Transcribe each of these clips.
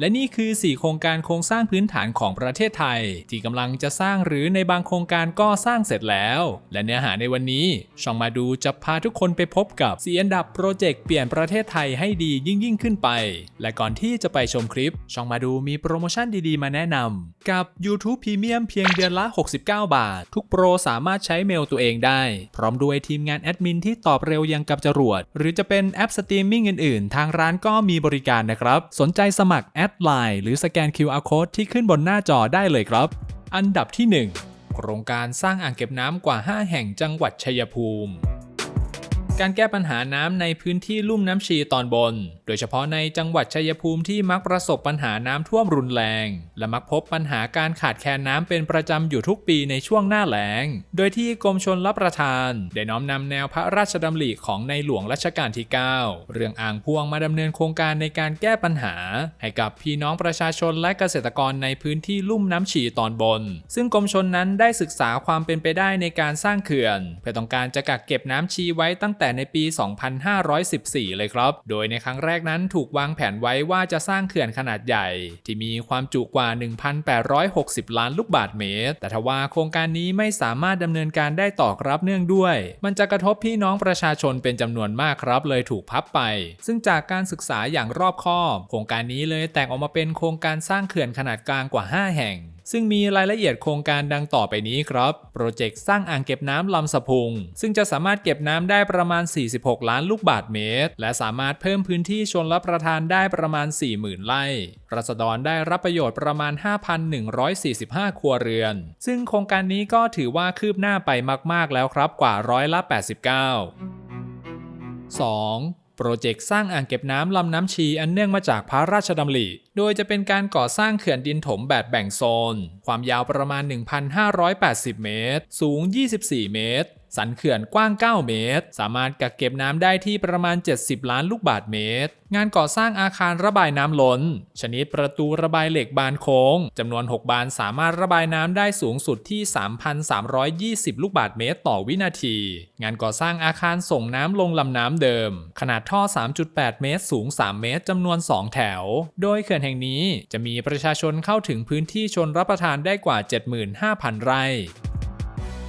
และนี่คือ 4 โครงการโครงสร้างพื้นฐานของประเทศไทย ที่กำลังจะสร้างหรือในบางโครงการก็สร้างเสร็จแล้ว และเนื้อหาในวันนี้ช่องมาดูจะพาทุกคนไปพบกับสีอันดับโปรเจกต์เปลี่ยนประเทศไทยให้ดียิ่งยิ่งขึ้นไป และก่อนที่จะไปชมคลิป ช่องมาดูมีโปรโมชั่นดีๆ มาแนะนำกับ YouTube Premium เพียงเดือนละ 69 บาท ทุกโปรสามารถใช้เมลตัวเองได้ พร้อมด้วยทีมงานแอดมินที่ตอบเร็วยังกับจรวดหรือจะเป็นแอปสตรีมมิ่งอื่นๆ ทางร้านก็มีบริการนะครับ สนใจสมัครแอดไลน์หรือสแกน QR Code ที่ขึ้นบนหน้าจอได้เลยครับ อันดับที่ 1 โครงการสร้างอ่างเก็บน้ำกว่า 5 แห่งจังหวัดชัยภูมิ การแก้ปัญหาน้ำในพื้นที่ลุ่มน้ำชีตอนบน โดยเฉพาะในจังหวัดชัยภูมิที่มักประสบปัญหาน้ำท่วมรุนแรง และมักพบปัญหาการขาดแคลนน้ำเป็นประจำอยู่ทุกปีในช่วงหน้าแล้ง โดยที่กรมชนรับประทาน ได้น้อมนำแนวพระราชดำริของในหลวงรัชกาลที่ 9 เรื่องอ่างพ่วงมาดำเนินโครงการในการแก้ปัญหา ให้กับพี่น้องประชาชนและเกษตรกรในพื้นที่ลุ่มน้ำฉีตอนบน ซึ่งกรมชนนั้นได้ศึกษาความเป็นไปได้ในการสร้างเขื่อน เพื่อต้องการจะกักเก็บน้ำชีไว้ตั้งแต่แต่ในปี 2514 เลยครับ โดยในครั้งแรกนั้นถูกวางแผนไว้ว่าจะสร้างเขื่อนขนาดใหญ่ ที่มีความจุกว่า 1,860 ล้านลูกบาศก์เมตร แต่ทว่าโครงการนี้ไม่สามารถดำเนินการได้ต่อครับเนื่องด้วย มันจะกระทบพี่น้องประชาชนเป็นจำนวนมากครับ เลยถูกพับไป ซึ่งจากการศึกษาอย่างรอบคอบ โครงการนี้เลยแตกออกมาเป็นโครงการสร้างเขื่อนขนาดกลางกว่า 5 แห่ง ซึ่งมีรายละเอียดโครงการดังต่อไปนี้ครับ โปรเจกต์สร้างอ่างเก็บน้ำลำสะพุง ซึ่งจะสามารถเก็บน้ำได้ประมาณ 46 ล้านลูกบาศก์เมตร และสามารถเพิ่มพื้นที่ชนรับประทานได้ประมาณ 40,000 ไร่รัษฎรได้รับประโยชน์ประมาณ 5,145 ครัวเรือน ซึ่งโครงการนี้ก็ถือว่าคืบหน้าไปมาก ๆ แล้วครับกว่าร้อยละ 89 2. โปรเจกต์สร้างอ่างเก็บน้ำลำน้ำชีอันเนื่องมาจากพระราชดำริ โดยจะเป็นการก่อสร้างเขื่อนดินถมแบบแบ่งโซน ความยาวประมาณ 1,580 เมตร สูง 24 เมตร สันเขื่อนกว้าง 9 เมตร สามารถกักเก็บน้ำได้ที่ประมาณ 70 ล้านลูกบาศก์เมตร งานก่อสร้างอาคารระบายน้ำล้น ชนิดประตูระบายเหล็กบานโค้งจำนวน 6 บานสามารถระบายน้ำได้สูงสุดที่ 3,320 ลูกบาศก์เมตรต่อวินาที งานก่อสร้างอาคารส่งน้ำลงลำน้ำเดิม ขนาดท่อ 3.8 เมตร สูง 3 เมตรจำนวน 2 แถว โดยเขื่อนแห่งนี้จะมีประชาชนเข้าถึงพื้นที่ชนรับประทานได้กว่า 75,000 ไร่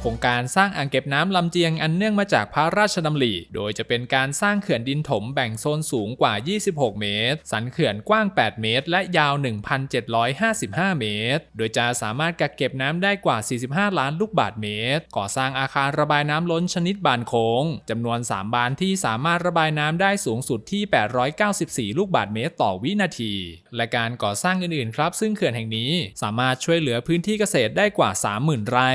โครงการสร้างอ่างเก็บน้ำลำเจียงอันเนื่องมาจากพระราชดำริ โดยจะเป็นการสร้างเขื่อนดินถมแบ่งโซนสูงกว่า 26 เมตร สันเขื่อนกว้าง 8 เมตร และยาว 1,755 เมตร โดยจะสามารถกักเก็บน้ำได้กว่า 45 ล้านลูกบาศก์เมตร ก่อสร้างอาคารระบายน้ำล้นชนิดบานโค้งจำนวน 3 บานที่สามารถระบายน้ำได้สูงสุดที่ 894 ลูกบาศก์เมตรต่อวินาที และการก่อสร้างอื่นๆ ครับ ซึ่งเขื่อนแห่งนี้สามารถช่วยเหลือพื้นที่เกษตรได้กว่า 30,000 ไร่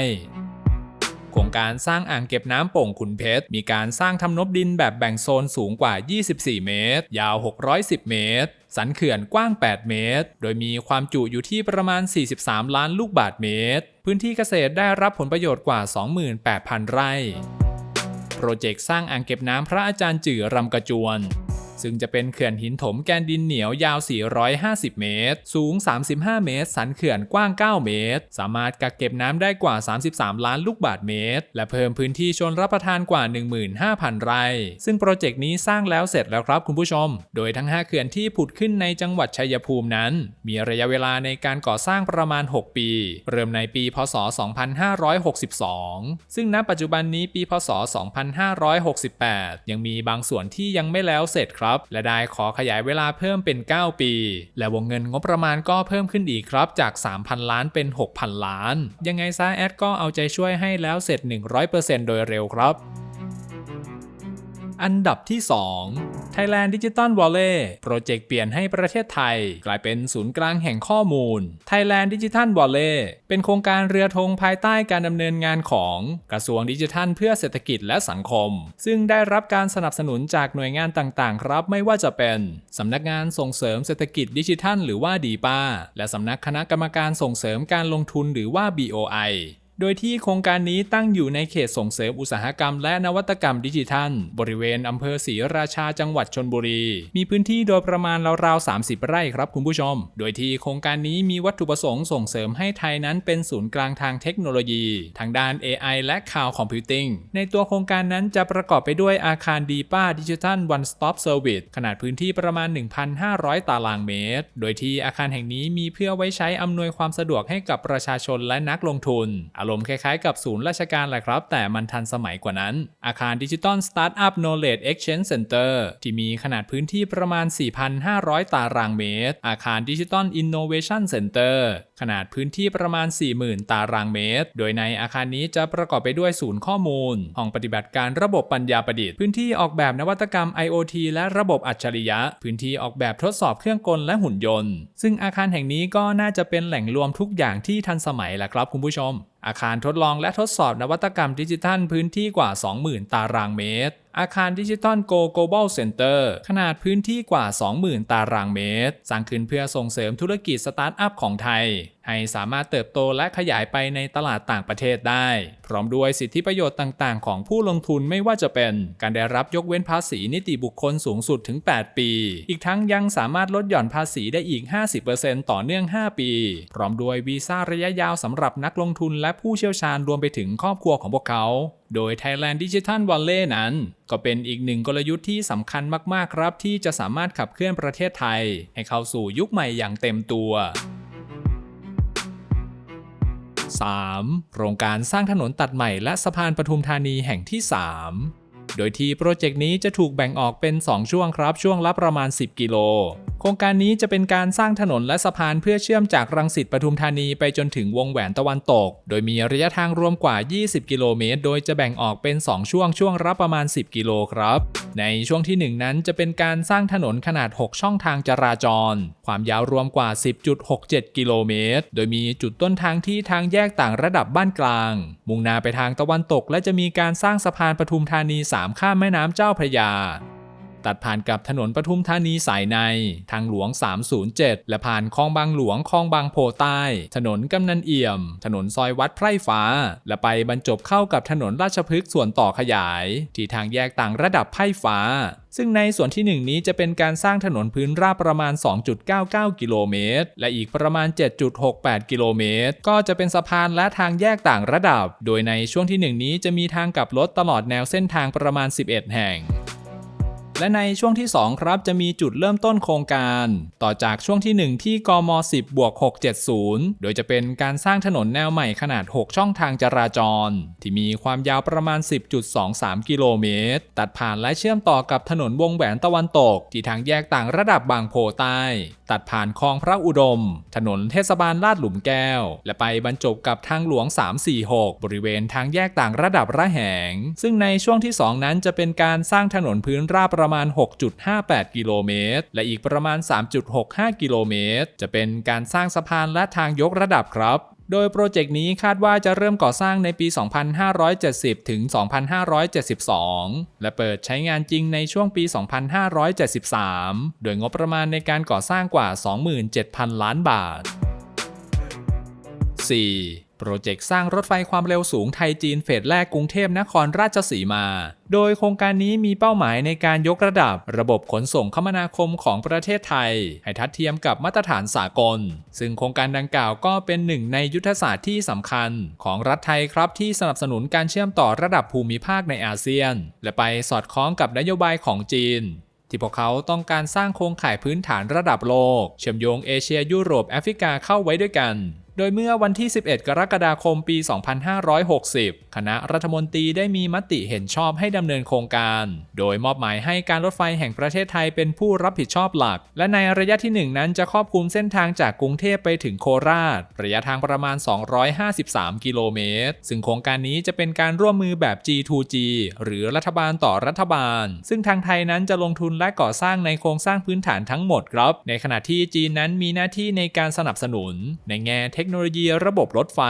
โครงการสร้างอ่างเก็บน้ำโป่งขุนเพชร มีการสร้างทำนบดินแบบแบ่งโซนสูงกว่า 24 เมตร ยาว 610 เมตร สันเขื่อนกว้าง 8 เมตร โดยมีความจุอยู่ที่ประมาณ 43 ล้านลูกบาศก์เมตร พื้นที่เกษตรได้รับผลประโยชน์กว่า 28,000 ไร่ โปรเจกต์สร้างอ่างเก็บน้ำพระอาจารย์จื่อรำกระจวน ซึ่งจะเป็นเขื่อนหินถมแกนดินเหนียวยาว 450 เมตร สูง 35 เมตร สันเขื่อนกว้าง 9 เมตร สามารถกักเก็บน้ำได้กว่า 33 ล้านลูกบาศก์เมตร และเพิ่มพื้นที่ชนรับประทานกว่า 15,000 ไร่ ซึ่งโปรเจกต์นี้สร้างแล้วเสร็จแล้วครับคุณผู้ชม โดยทั้ง 5 เขื่อนที่ผุดขึ้นในจังหวัดชัยภูมินั้น มีระยะเวลาในการก่อสร้างประมาณ 6 ปี เริ่มในปีพศ 2562 ซึ่งณปัจจุบันนี้ปีพศ 2568 ยังมีบางส่วนที่ยังไม่แล้วเสร็จครับและได้ขอขยายเวลาเพิ่มเป็น 9 ปี และวงเงินงบประมาณก็เพิ่มขึ้นอีกครับ จาก 3,000 ล้านเป็น 6,000 ล้าน ยังไงซะแอดก็เอาใจช่วยให้แล้วเสร็จ 100%โดยเร็วครับ อันดับที่ 2 Thailand Digital Wallet โปรเจกต์เปลี่ยนให้ประเทศไทย กลายเป็นศูนย์กลางแห่งข้อมูล Thailand Digital Wallet เป็นโครงการเรือธงภายใต้การดำเนินงานของกระทรวงดิจิทัลเพื่อเศรษฐกิจและสังคม ซึ่งได้รับการสนับสนุนจากหน่วยงานต่างๆ ครับ ไม่ว่าจะเป็นสำนักงานส่งเสริมเศรษฐกิจดิจิทัล หรือว่าดีป้าและสำนักคณะกรรมการส่งเสริมการลงทุนหรือว่า BOI โดยที่โครงการนี้ตั้งอยู่ในเขตส่งเสริมอุตสาหกรรม และนวัตกรรมดิจิทัล บริเวณอำเภอศรีราชาจังหวัดชนบุรี มีพื้นที่โดยประมาณราวๆ30 ไร่ครับคุณผู้ชม โดยที่โครงการนี้มีวัตถุประสงค์ส่งเสริมให้ไทยนั้นเป็นศูนย์กลางทางเทคโนโลยี ทางด้าน AI และ Cloud Computing ในตัวโครงการนั้นจะประกอบไปด้วยอาคารดีป้าดิจิทัล One Stop Service ขนาดพื้นที่ประมาณ 1,500 ตารางเมตร โดยที่อาคารแห่งนี้มีเพื่อไว้ใช้อำนวยความสะดวกให้กับประชาชนและนักลงทุนอารมณ์คล้ายๆกับศูนย์ราชการแหละครับ แต่มันทันสมัยกว่านั้น อาคารดิจิตอล Startup Knowledge Exchange Center ที่มีขนาดพื้นที่ประมาณ 4,500 ตารางเมตร อาคารดิจิตอล Innovation Center ขนาดพื้นที่ประมาณ 40,000 ตารางเมตร โดยในอาคารนี้จะประกอบไปด้วยศูนย์ข้อมูล ห้องปฏิบัติการระบบปัญญาประดิษฐ์ พื้นที่ออกแบบนวัตกรรม IoT และระบบอัจฉริยะ พื้นที่ออกแบบทดสอบเครื่องกลและหุ่นยนต์ ซึ่งอาคารแห่งนี้ก็น่าจะเป็นแหล่งรวมทุกอย่างที่ทันสมัยแหละครับคุณผู้ชม อาคารทดลองและทดสอบนวัตกรรมดิจิทัลพื้นที่กว่า 20,000 ตารางเมตร อาคารดิจิตอลโก Global Center ขนาดพื้นที่กว่า 20,000 ตารางเมตร สร้างขึ้นเพื่อส่งเสริมธุรกิจสตาร์ทอัพของไทย ให้สามารถเติบโตและขยายไปในตลาดต่างประเทศได้ พร้อมด้วยสิทธิประโยชน์ต่างๆ ของผู้ลงทุนไม่ว่าจะเป็นการได้รับยกเว้นภาษีนิติบุคคลสูงสุดถึง 8 ปี อีกทั้งยังสามารถลดหย่อนภาษีได้อีก 50%ต่อเนื่อง 5 ปี พร้อมด้วยวีซ่าระยะยาวสำหรับนักลงทุนและผู้เชี่ยวชาญรวมไปถึงครอบครัวของพวกเขา โดย Thailand Digital Wallet นั้น ก็เป็นอีกหนึ่งกลยุทธ์ที่สำคัญมากๆครับ ที่จะสามารถขับเคลื่อนประเทศไทย ให้เข้าสู่ยุคใหม่อย่างเต็มตัว 3. โครงการสร้างถนนตัดใหม่และสะพานปทุมธานีแห่งที่ 3 โดยที่โปรเจกต์นี้จะถูกแบ่งออกเป็น 2 ช่วงครับ ช่วงละประมาณ 10 กิโล โครงการนี้จะเป็นการสร้างถนนและสะพานเพื่อเชื่อมจากรังสิตปทุมธานีไปจนถึงวงแหวนตะวันตก โดยมีระยะทางรวมกว่า 20 กิโลเมตร โดยจะแบ่งออกเป็น 2 ช่วงช่วงละประมาณ 10 กิโลครับ ในช่วงที่ 1 นั้นจะเป็นการสร้างถนนขนาด 6 ช่องทางจราจร ความยาวรวมกว่า 10.67 กิโลเมตร โดยมีจุดต้นทางที่ทางแยกต่างระดับบ้านกลาง มุ่งหน้าไปทางตะวันตก และจะมีการสร้างสะพานปทุมธานี3ข้ามแม่น้ำเจ้าพระยา ตัดผ่านกับถนนปทุมธานีสายใน ทางหลวง 307 และผ่านคลองบางหลวงคลองบางโพใต้ ถนนกำนันเอี่ยม ถนนซอยวัดไพร่ฟ้า และไปบรรจบเข้ากับถนนราชพฤกษ์ส่วนต่อขยาย ที่ทางแยกต่างระดับไพร่ฟ้าซึ่งในส่วนที่ 1 นี้จะเป็นการสร้างถนนพื้นราบประมาณ 2.99 กิโลเมตร และอีกประมาณ 7.68 กิโลเมตร ก็จะเป็นสะพานและทางแยกต่างระดับ โดยในช่วงที่ 1 นี้จะมีทางกลับรถตลอดแนวเส้นทางประมาณ 11 แห่ง และในช่วงที่ 2 ครับจะมีจุดเริ่มต้นโครงการ ต่อจากช่วงที่ 1 ที่กม 10บวก670 โดยจะเป็นการสร้างถนนแนวใหม่ขนาด 6 ช่องทางจราจร ที่มีความยาวประมาณ 10.23 กิโลเมตร ตัดผ่านและเชื่อมต่อกับถนนวงแหวนตะวันตก ที่ทางแยกต่างระดับบางโพใต้ ตัดผ่านคลองพระอุดม ถนนเทศบาลลาดหลุมแก้ว และไปบรรจบกับทางหลวง 346 บริเวณทางแยกต่างระดับระแหง ซึ่งในช่วงที่ 2 นั้นจะเป็นการสร้างถนนพื้นราบประมาณ 6.58 กิโลเมตร และอีกประมาณ 3.65 กิโลเมตร จะเป็นการสร้างสะพานและทางยกระดับครับโดยโปรเจกต์นี้คาดว่าจะเริ่มก่อสร้างในปี 2570 ถึง 2572 และเปิดใช้งานจริงในช่วงปี 2573 โดยงบประมาณในการก่อสร้างกว่า 27,000 ล้านบาท 4. โปรเจกต์สร้างรถไฟความเร็วสูงไทยจีนเฟสแรกกรุงเทพนครราชสีมา โดยโครงการนี้มีเป้าหมายในการยกระดับระบบขนส่งคมนาคมของประเทศไทย ให้ทัดเทียมกับมาตรฐานสากล ซึ่งโครงการดังกล่าวก็เป็นหนึ่งในยุทธศาสตร์ที่สำคัญ ของรัฐไทยครับที่สนับสนุนการเชื่อมต่อระดับภูมิภาคในอาเซียน และไปสอดคล้องกับนโยบายของจีนที่พวกเขาต้องการสร้างโครงข่ายพื้นฐานระดับโลก เชื่อมโยงเอเชียยุโรปแอฟริกาเข้าไว้ด้วยกัน โดยเมื่อวันที่ 11 กรกฎาคมปี 2560 คณะรัฐมนตรีได้มีมติเห็นชอบให้ดำเนินโครงการ โดยมอบหมายให้การรถไฟแห่งประเทศไทยเป็นผู้รับผิดชอบหลัก และในระยะที่ 1 นั้นจะครอบคลุมเส้นทางจากกรุงเทพไปถึงโคราช ระยะทางประมาณ 253 กิโลเมตร ซึ่งโครงการนี้จะเป็นการร่วมมือแบบ G2G หรือรัฐบาลต่อรัฐบาล ซึ่งทางไทยนั้นจะลงทุนและก่อสร้างในโครงสร้างพื้นฐานทั้งหมดครับ ในขณะที่จีนนั้นมีหน้าที่ในการสนับสนุน ในแง่เทคโนโลยีระบบรถไฟ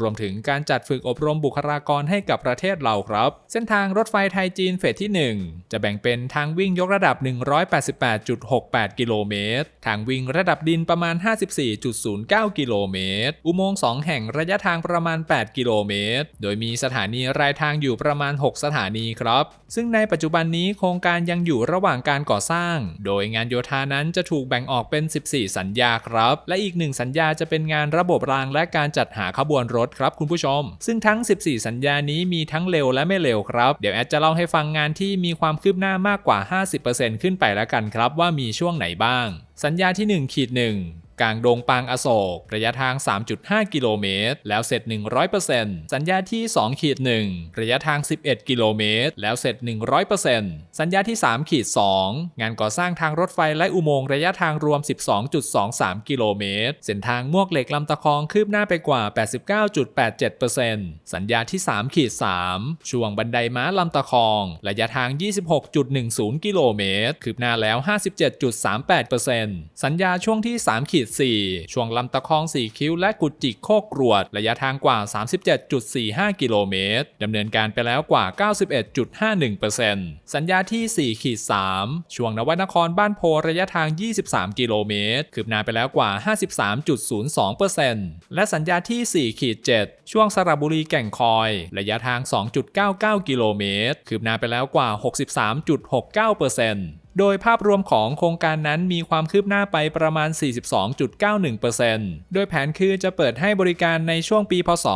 รวมถึงการจัดฝึกอบรมบุคลากรให้กับประเทศเราครับ เส้นทางรถไฟไทยจีนเฟสที่ 1 จะแบ่งเป็นทางวิ่งยกระดับ 188.68 กิโลเมตร ทางวิ่งระดับดินประมาณ 54.09 กิโลเมตร อุโมงค์2แห่งระยะทางประมาณ 8 กิโลเมตร โดยมีสถานีรายทางอยู่ประมาณ 6 สถานีครับ ซึ่งในปัจจุบันนี้โครงการยังอยู่ระหว่างการก่อสร้าง โดยงานโยธานั้นจะถูกแบ่งออกเป็น 14 สัญญาครับ และอีกหนึ่งสัญญาจะเป็นงานระบบรางและการจัดหาขบวนรถครับคุณผู้ชม ซึ่งทั้ง 14 สัญญานี้มีทั้งเร็วและไม่เร็วครับ เดี๋ยวแอดจะเล่าให้ฟังงานที่มีความคืบหน้ามากกว่า 50%ขึ้นไปแล้วกันครับว่ามีช่วงไหนบ้าง สัญญาที่1ขีด1 กลางดงปางอโศก ระยะทาง 3.5 กิโลเมตร แล้วเสร็จ 100%สัญญาที่2ขีด1ระยะทาง 11 กิโลเมตร แล้วเสร็จ 100%สัญญาที่3ขีด2งานก่อสร้างทางรถไฟและอุโมงค์ระยะทางรวม 12.23 กิโลเมตร เส้นทางมวกเหล็กลำตะคองคืบหน้าไปกว่า 89.87%สัญญาที่ 3 ขีด 3 ช่วงบันไดม้าลำตะคอง ระยะทาง 26.10 กิโลเมตร คืบหน้าแล้ว 57.38%สัญญาช่วงที่3ขีด4 ช่วงลำตะคอง4คิ้วและกุจิกโคกกรวด ระยะทางกว่า 37.45 กิโลเมตรดำเนินการไปแล้วกว่า 91.51%สัญญาที่ 4 ขีด 3 ช่วงนวนครบ้านโพระยะทาง 23 กิโลเมตร คืบหน้าไปแล้วกว่า 53.02%และสัญญาที่ 4 ขีด 7 ช่วงสระบุรีแก่งคอย ระยะทาง 2.99 กิโลเมตร คืบหน้าไปแล้วกว่า 63.69% โดยภาพรวมของโครงการนั้นมีความคืบหน้าไปประมาณ 42.91%โดยแผนคือจะเปิดให้บริการในช่วงปี พศ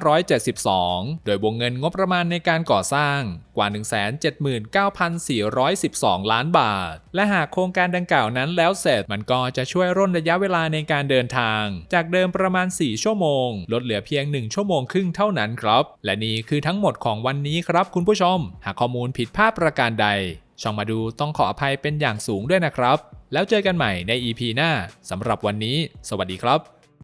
2572 โดยวงเงินงบประมาณในการก่อสร้างกว่า 179,412 ล้านบาท และหากโครงการดังกล่าวนั้นแล้วเสร็จมันก็จะช่วยร่นระยะเวลาในการเดินทาง จากเดิมประมาณ 4 ชั่วโมง ลดเหลือเพียง 1 ชั่วโมงครึ่งเท่านั้นครับ และนี่คือทั้งหมดของวันนี้ครับคุณผู้ชม หากข้อมูลผิดพลาดประการใด ช่องมาดูต้องขออภัยเป็นอย่างสูงด้วยนะครับ แล้วเจอกันใหม่ใน EP หน้าสำหรับวันนี้ สวัสดีครับ